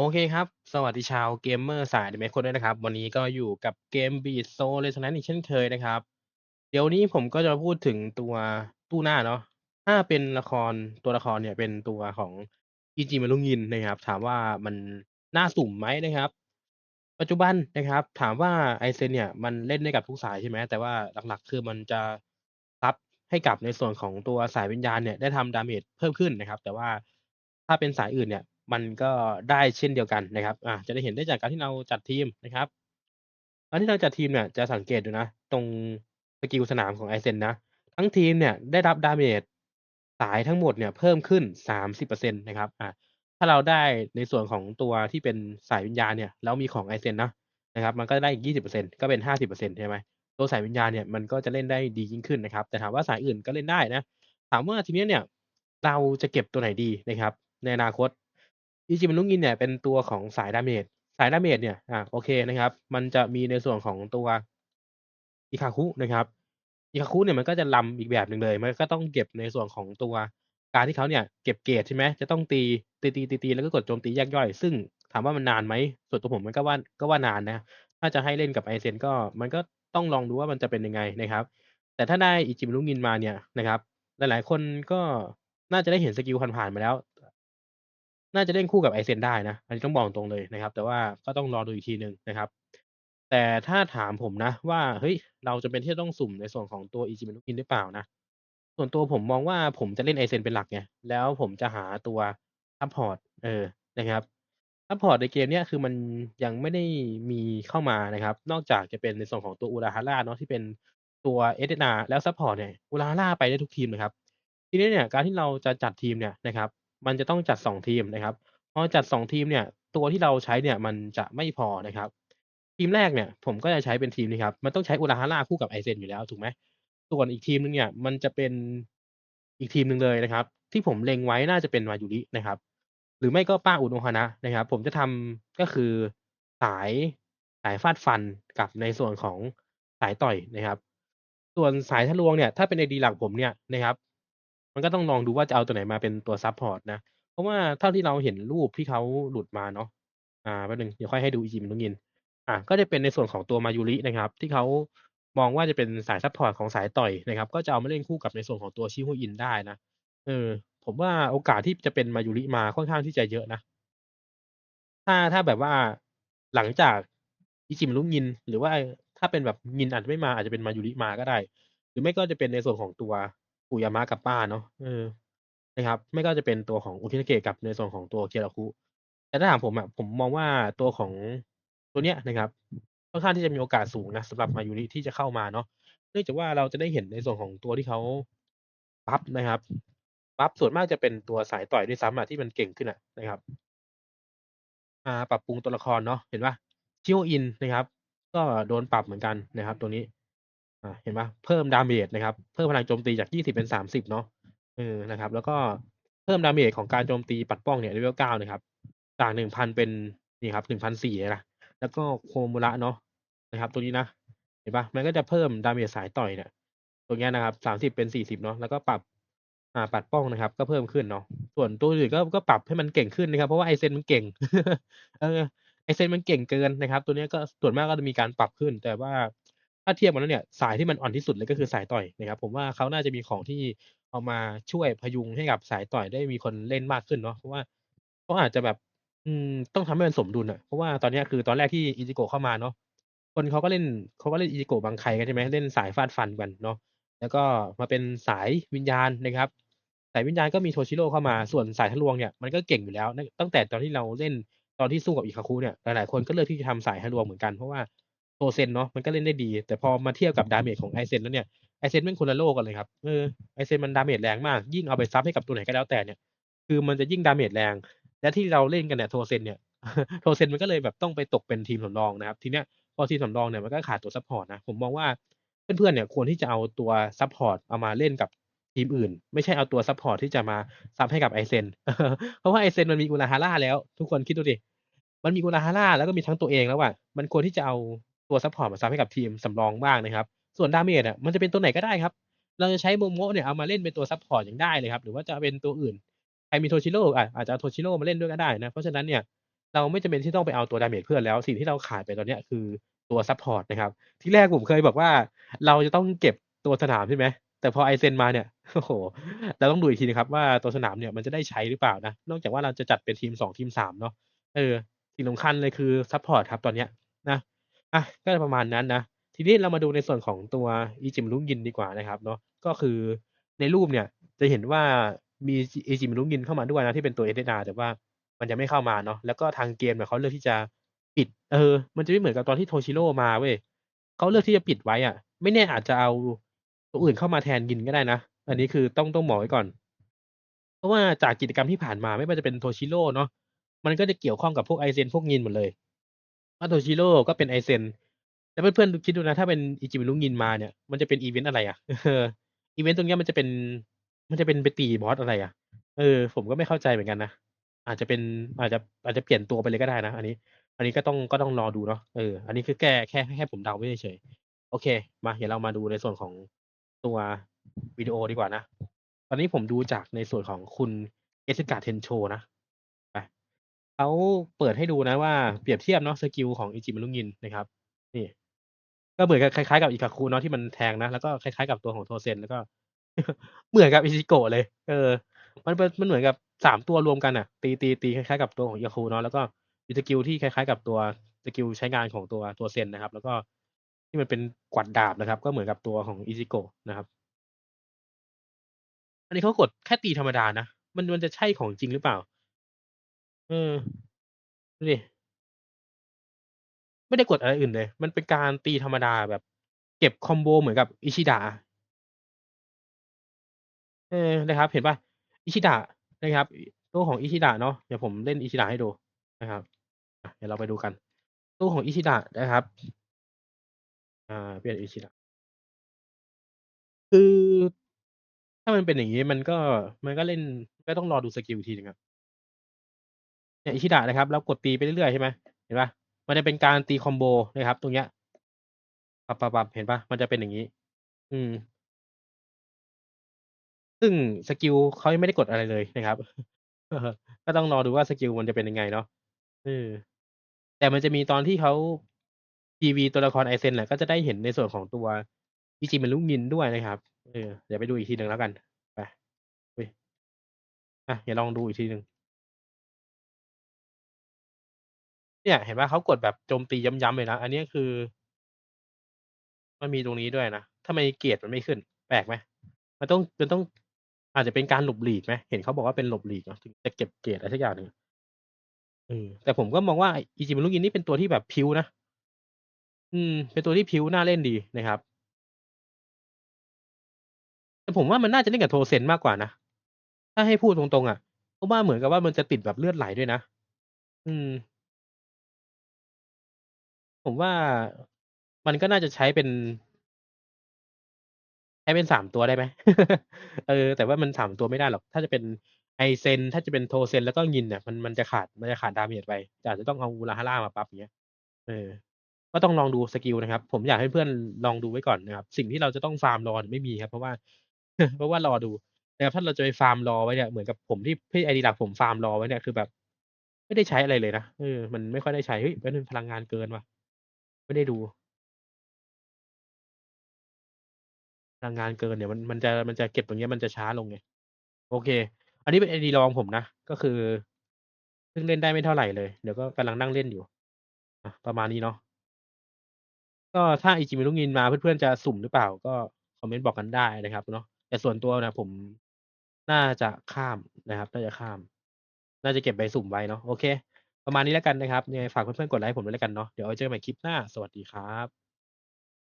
โอเคครับ สวัสดีชาวเกมเมอร์สาย Anime คนด้วยนะครับ วันนี้ก็อยู่กับเกม Beat Soul Resonance อีกเช่นเคยนะครับ เดี๋ยวนี้ผมก็จะพูดถึงตัวตู้หน้าเนาะ ถ้าเป็นละครตัวละครเนี่ยเป็นตัวของ Ichi Maruhin นะครับ ถามว่ามันน่าสุ่มไหมนะครับ ปัจจุบันนะครับ ถามว่า Aizen เนี่ยมันเล่นได้กับทุกสายใช่ไหมแต่ว่าหลักๆ คือมันจะซัปให้กับในส่วนของตัวสายวิญญาณเนี่ยได้ทำ damage เพิ่มขึ้นนะครับ แต่ว่าถ้าเป็นสายอื่นเนี่ย มันก็ได้เช่นเดียวกันนะครับอ่าจะได้เห็นได้จากการที่เราจัดทีมนะครับการที่เราจัดทีมเนี่ยจะสังเกตดูนะ ตรงสกิลสนามของ Aizen นะ ทั้งทีมเนี่ยได้รับ damage สายทั้งหมดเนี่ยเพิ่มขึ้น 30%นะครับอ่าถ้าเราได้ในส่วนของตัวที่เป็นสายวิญญาณเนี่ยแล้วมีของ Aizen นะนะครับ มันก็ได้อีก 20%ก็เป็น 50%ใช่ไหมตัวสายวิญญาณเนี่ยมันก็จะเล่นได้ดียิ่งขึ้นนะครับ แต่ถามว่าสายอื่นก็เล่นได้นะ ถามว่าทีนี้เนี่ยเราจะเก็บตัวไหนดีนะครับ ในอนาคต Ichi Maruhin เนี่ยเป็นตัวของสาย damage สาย damage เนี่ยอ่าโอเคนะครับ มันจะมีในส่วนของตัว Ikkaku นะครับ Ikkaku เนี่ยมันก็จะรำอีกแบบหนึ่งเลย มันก็ต้องเก็บในส่วนของตัวการที่เขาเนี่ยเก็บเกรดใช่ไหมจะต้องตีตีๆๆๆแล้วก็กดโจมตีแยกย่อย ซึ่งถามว่ามันนานไหมส่วนตัวผมมันก็ว่าก็ว่านานนะ ถ้าจะให้เล่นกับ Aizen ก็มันก็ต้องลองดูว่ามันจะเป็นยังไงนะครับ แต่ถ้าได้ Ichi Maruhin มาเนี่ยนะครับ หลายๆคนก็น่าจะได้เห็นสกิลผ่านๆมาแล้ว น่าจะเล่นคู่กับ Aizen ได้นะ อันนี้ต้องบอกตรงเลยนะครับ แต่ว่าก็ต้องรอดูอีกทีหนึ่งนะครับ แต่ถ้าถามผมนะ ว่าเฮ้ยเราจำเป็นที่ต้องสุ่มในส่วนของตัว Ichi Maruhin หรือเปล่านะ ส่วนตัวผมมองว่าผมจะเล่น Aizen เป็นหลักไงแล้วผมจะหาตัวซัปพอร์ตเออนะครับซัปพอร์ตในเกมเนี้ยคือมันยังไม่ได้มีเข้ามานะครับ นอกจากจะเป็นในส่วนของตัว Urahara เนาะที่เป็นตัว Etna แล้วซัปพอร์ตเนี่ย Urahara ไปได้ทุกทีมเลยครับ ทีนี้เนี่ยการที่เราจะจัดทีมเนี่ยนะครับ มันจะต้องจัด 2 ทีมนะครับ พอจัด 2 ทีมเนี่ย ตัวที่เราใช้เนี่ยมันจะไม่พอนะครับ ทีมแรกเนี่ยผมก็จะใช้เป็นทีมนี้ครับ มันต้องใช้ Urahara คู่กับ Aizen อยู่แล้วถูกไหม ส่วนอีกทีมหนึ่งเนี่ยมันจะเป็นอีกทีมหนึ่งเลยนะครับ ที่ผมเล็งไว้น่าจะเป็น Mayuri นะครับ หรือไม่ก็ป้า Unohana นะครับ ผมจะทำก็คือสายสายฟาดฟันกับในส่วนของสายต่อยนะครับ ส่วนสายทะลวงเนี่ยถ้าเป็น AD หลักผมเนี่ยนะครับ มันก็ต้องลองดูว่า จะเอาตัวไหนมาเป็นตัวซัปพอร์ตนะ เพราะว่าเท่าที่เราเห็นรูปที่เขาหลุดมาเนาะ อ่า แป๊บหนึ่ง เดี๋ยวค่อยให้ดู Ichi Maruhin อ่า ก็จะเป็นในส่วนของตัว Mayuri นะครับ ที่เขามองว่าจะเป็นสายซัปพอร์ตของสายต่อยนะครับ ก็จะเอามาเล่นคู่กับในส่วนของตัว Shihoin ได้นะ เออ ผมว่าโอกาสที่จะเป็น Mayuri มาค่อนข้างที่จะเยอะนะ ถ้า ถ้าแบบว่าหลังจาก Ichi Maruhin หรือว่าถ้าเป็นแบบ Min อาจจะไม่มาอาจจะเป็น Mayuri มาก็ได้ หรือไม่ก็จะเป็นในส่วนของตัว Uyama กับป้าเนาะ เออ นะครับ ไม่ก็จะเป็นตัวของ Uchinage กับในส่วนของตัว Kyoraku แต่ถ้าถามผมอะผมมองว่าตัวของตัวเนี้ยนะครับค่อนข้างที่จะมีโอกาสสูงนะสำหรับ Mayuri ที่จะเข้ามาเนาะ เนื่องจากว่าเราจะได้เห็นในส่วนของตัวที่เขาบัฟนะครับบัฟส่วนมากจะเป็นตัวสายต่อยด้วยซ้ำอะที่มันเก่งขึ้นอะนะครับอ่าปรับปรุงตัวละครเนาะเห็นปล่า Shihoin นะครับ ก็โดนปรับเหมือนกันนะครับ ตัวนี้ อ่า เห็นเปล่า เพิ่ม damage นะครับ เพิ่มพลังโจมตีจาก 20 เป็น 30 เนาะ เออ นะครับ แล้วก็เพิ่ม damage ของการโจมตีปัดป้องเนี่ย level 9นะครับ จาก 1,000 เป็น นี่ครับ 1,400เลยนะ แล้วก็ Homura เนาะ นะครับ ตัวนี้นะ เห็นปล่ามันก็จะเพิ่ม damage สายต่อยเนี่ยตรงเนี้ยนะครับ 30 เป็น 40 เนาะ แล้วก็ปรับ อ่า ปัดป้องนะครับ ก็เพิ่มขึ้นเนาะ ส่วนตัวอื่นก็ ก็ปรับให้มันเก่งขึ้นนะครับ เพราะว่า Aizen มันเก่ง เออ Aizen มันเก่งเกินนะครับ ตัวเนี้ยก็ส่วนมากก็จะมีการปรับขึ้น แต่ว่า ถ้าเทียบกันแล้วเนี่ยสายที่มันอ่อนที่สุดเลยก็คือสายต่อยนะครับผมว่าเขาน่าจะมีของที่เอามาช่วยพยุงให้กับสายต่อยได้มีคนเล่นมากขึ้นเนาะเพราะว่าเขาอาจจะแบบ อืมต้องทำให้มันสมดุลอะเพราะว่าตอนนี้คือตอนแรกที่ Ichigo เข้ามาเนาะคนเขาก็เล่นเขาก็เล่น Ichigo บังไครกันใช่ไหมเล่นสายฟาดฟันกันเนาะแล้วก็มาเป็นสายวิญญาณนะครับสายวิญญาณก็มี Toshiro เข้ามาส่วนสายทะลวงเนี่ยมันก็เก่งอยู่แล้วตั้งแต่ตอนที่เราเล่นตอนที่สู้กับ Ikkaku เนี่ยหลายๆคนก็เลือกที่จะทำสายทะลวงเหมือนกันเพราะว่า Tosen เนาะมันก็เล่นได้ดี แต่พอมาเทียบกับ damage ของ Aizen แล้วเนี่ย Aizen แม่งคนละโลกกันเลยครับเออ Aizen มัน damage แรงมาก ยิ่งเอาไปซัปให้กับตัวไหนก็แล้วแต่เนี่ย คือมันจะยิ่ง damage แรง และที่เราเล่นกันเนี่ย Tosen เนี่ย Tosen มันก็เลยแบบต้องไปตกเป็นทีมสำรองนะครับ ทีเนี้ยพอทีมสำรองเนี่ยมันก็ขาดตัวซัปพอร์ตนะผมมองว่าเพื่อนๆเนี่ยควรที่จะเอาตัวซัปพอร์ตเอามาเล่นกับทีมอื่น ไม่ใช่เอาตัวซัปพอร์ตที่จะมาซัปให้กับ Aizen เพราะว่า Aizen มันมี Urahara แล้ว ทุกคนคิดดูดิมันมี Urahara แล้วก็มีทั้งตัวเองแล้วอะมันควรที่จะเอา ตัวซัปพอร์ตมาซัปให้กับทีมสำรองบ้างนะครับ ส่วน damage อะมันจะเป็นตัวไหนก็ได้ครับ เราจะใช้ Momo เนี่ยเอามาเล่นเป็นตัวซัปพอร์ตอยังได้เลยครับ หรือว่าจะเป็นตัวอื่น ใครมี Toshiro อะอาจจะเอา Toshiro มาเล่นด้วยก็ได้นะ เพราะฉะนั้นเนี่ยเราไม่จำเป็นที่ต้องไปเอาตัว damage เพื่อนแล้ว สิ่งที่เราขาดไปตอนเนี้ยคือตัวซัปพอร์ตนะครับ ที่แรกผมเคยบอกว่า เราจะต้องเก็บตัวสนามใช่ไหมแต่พอ Aizen มาเนี่ยโอ้โฮเราต้องดูอีกทีนึ่งครับว่าตัวสนามเนี่ยมันจะได้ใช้หรือเปล่านะ นอกจากว่าเราจะจัดเป็นทีม2ทีม3เนาะเออสิ่งสำคัญเลยคือซัปพอร์ตครับตอนเนี้ยนะ อะ ก็ประมาณนั้นนะ ทีนี้เรามาดูในส่วนของตัว Ichimonugin ดีกว่านะครับเนาะ ก็คือในรูปเนี่ยจะเห็นว่า มีจิ Ichimonugin เข้ามาด้วยนะที่เป็นตัว SSR แต่ว่ามันยังไม่เข้ามาเนาะ แล้วก็ทางเกมเนี่ยเขาเลือกที่จะปิด เออ มันจะไม่เหมือนกับตอนที่ Toshiro มาเว้ย เขาเลือกที่จะปิดไว้อะ ไม่แน่อาจจะเอาตัวอื่นเข้ามาแทน Gin ก็ได้นะ อันนี้คือต้อง ต้องบอกไว้ก่อน เพราะว่าจากกิจกรรมที่ผ่านมา ไม่ว่าจะเป็น Toshiro เนาะ มันก็จะเกี่ยวข้องกับพวก Aizen พวก Gin หมดเลย ถ้า Toshiro ก็เป็น Aizen แล้วเพื่อนๆคิดดูนะ ถ้าเป็น Ichimonugin มาเนี่ย มันจะเป็นอิเวนต์อะไรอะอีเวนต์ตรงนี้มันจะเป็น มันจะเป็นไปตีบอสอะไรอะเออ ผมก็ไม่เข้าใจเหมือนกันนะอาจจะเป็นอาจจะอาจจะเปลี่ยนตัวไปเลยก็ได้นะ อันนี้ อันนี้ก็ต้องก็ต้องรอดูเนาะเอออันนี้คือแก้แค่แค่ผมเดาไว้เฉยโอเค มาเดี๋ยวเรามาดูในส่วนของตัววิดีโอดีกว่านะ ตอนนี้ผมดูจากในส่วนของคุณ Etsuka Tensho นะ เขาเปิดให้ดูนะว่าเปรียบเทียบเนาะสกิลของ Ichimonugin นะครับ นี่ ก็เหมือนกับคล้ายๆกับ Ikkaku เนาะที่มันแทงนะแล้วก็คล้ายๆกับตัวของ Tousen แล้วก็ เหมือนกับ Ichigo เลย เออ มันเป็นมันเหมือนกับ3ตัวรวมกันน่ะตีๆๆคล้ายๆกับตัวของ Ikkaku เนาะแล้วก็มีสกิลที่คล้ายๆ กับตัวสกิลใช้งานของตัว Tousen นะครับ แล้วก็ที่มันเป็นกวัดดาบนะครับ ก็เหมือนกับตัวของ Ichigo นะครับ อันนี้เขากดแค่ตีธรรมดานะมันมันจะใช่ของจริงหรือเปล่า? เออ ดูดิ ไม่ได้กดอะไรอื่นเลย มันเป็นการตีธรรมดาแบบ เก็บคอมโบเหมือนกับ Ishida เออ นะครับ เห็นปล่า Ishida นะครับ ตู้ของ Ishida เนาะ เดี๋ยวผมเล่น Ishida ให้ดูนะครับ เดี๋ยวเราไปดูกัน ตู้ของ Ishida นะครับ อ่า เปลี่ยน Ishida คือ ถ้ามันเป็นอย่างงี้มันก็มันก็เล่นก็ต้องรอดูสกิลทีนึ่งอะ เนี่ย Ishida นะครับเรากดตีไปเรื่อยๆใช่ไหมเห็นปล่ามันจะเป็นการตีคอมโบนะครับ ตรงเนี้ยปับๆๆเห็นปล่ามันจะเป็นอย่างงี้ อืม ซึ่งสกิลเขายังไม่ได้กดอะไรเลยนะครับก็ต้องรอดูว่าสกิลมันจะเป็นยังไงเนาะเออแต่มันจะมีตอนที่เขา PV ตัวละคร Aizen น่ะก็จะได้เห็นในส่วนของตัว Ichimonugin ด้วยนะครับเออเดี๋ยวไปดูอีกทีหนึ่งแล้วกันไปอุ๊ยอะเดี๋ยวลองดูอีกทีหนึ่ง เนี่ยเห็นเปล่าเขากดแบบโจมตีย้ำๆเลยนะ อันนี้คือ มันมีตรงนี้ด้วยนะทำไมเกรดมันไม่ขึ้น แปลกไหม?มันต้องมันต้องอาจจะเป็นการหลบหลีกไหม?เห็นเขาบอกว่าเป็นหลบหลีกเนาะถึงจะเก็บเกรดอะไรสักอย่างหนึ่งเออแต่ผมก็มองว่า Ichimonugin นี่เป็นตัวที่แบบพิ้วนะอืม เป็นตัวที่พิ้วน่าเล่นดีนะครับแต่ผมว่ามันน่าจะเล่นกับ Tousen มากกว่านะถ้าให้พูดตรงๆอะเพราะว่าเหมือนกับว่ามันจะติดแบบเลือดไหลด้วยนะอืม ผมว่ามันก็น่าจะใช้เป็น ใช้เป็น 3 ตัวได้ไหม?เออ แต่ว่ามัน 3 ตัวไม่ได้หรอก ถ้าจะเป็น Aizen ถ้าจะเป็น Tousen แล้วก็ Gin เนี่ยมันมันจะขาดมันจะขาด damage ไปอาจจะต้องเอา Urahara มาบัฟอย่างเงี้ย เออ ก็ต้องลองดูสกิลนะครับ ผมอยากให้เพื่อนลองดูไว้ก่อนนะครับ สิ่งที่เราจะต้องฟาร์มรอเนี่ยไม่มีครับ เพราะว่า เพราะว่ารอดูนะครับถ้าเราจะไปฟาร์มรอไว้เนี่ยเหมือนกับผมที่ที่ ID หลักผมฟาร์มรอไว้เนี่ยคือแบบ ไม่ได้ใช้อะไรเลยนะเออมันไม่ค่อยได้ใช้เฮ้ยแป๊บหนึ่งพลังงานเกินว่ะ ไม่ได้ดู พลังงานเกินเดี๋ยวมัน มันจะ มันจะเก็บตรงเนี้ยมันจะช้าลงไง โอเค อันนี้เป็น ID รองผมนะ ก็คือเพิ่งเล่นได้ไม่เท่าไหร่เลย เดี๋ยวก็กำลังนั่งเล่นอยู่อะประมาณนี้เนาะ ก็ถ้า Ichimonugin มาเพื่อนๆจะสุ่มหรือเปล่า ก็คอมเมนต์บอกกันได้นะครับเนาะ แต่ส่วนตัวนะผมน่าจะข้ามนะครับ น่าจะข้าม น่าจะเก็บใบสุ่มไว้เนาะ โอเค ประมาณนี้แล้วกันนะครับยังไงฝากเพื่อนๆกดไลค์ผมด้วยแล้วกันเนาะเดี๋ยวเจอกันใหม่คลิปหน้าสวัสดีครับ